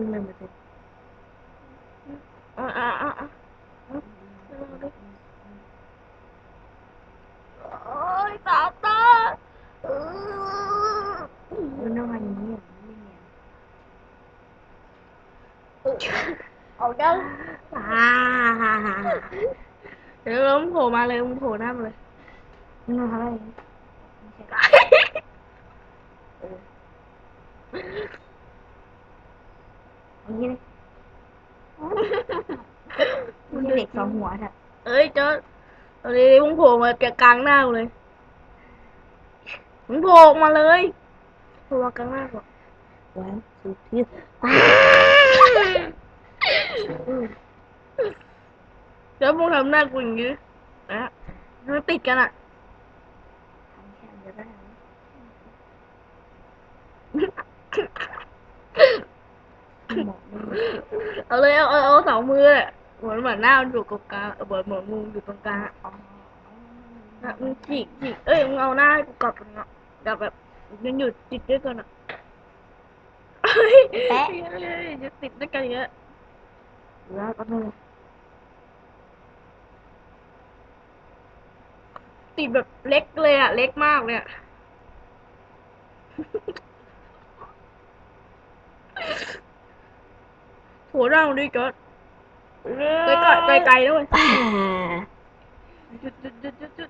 ขึ้นเลยมาเต็มอะอะอะอะโอ้ยตาตาเนี้เลยมันเด็กสองหัวเถอะเอ้ยเจ้าตอนนี้มึงโผล่มาแกกลางหน้ากูเลยมึงโผล่ออกมาเลยโผล่มากลางหน้าก่อนวันสุดที่ตาเดี๋ยวมึงทำหน้ากูอย่างนี้นะมันติดกันอะทำแค่จะได้ไหมบอกไม่ เอาเลยเอาเอาสองมือเหมือนเหมือนหน้าอยู่ตรงกลางเหมือนเหมือนมึงอยู่ตรงกลางอะอ๋อนะมึงฉีกฉีกเอ้ยมึงเอาหน้าให้กูกลับตรงนี้กลับแบบยังอยู่ติดด้วยกันอะเฮ้ยจะติดด้วยกันอย่างเยแล้วก็ม่ติดแบบเล็กเลยอะ เล็กมากเลยอะ โหเราดิจอดไกลๆไกลๆด้วยอ่าจุดจุดจุดจุด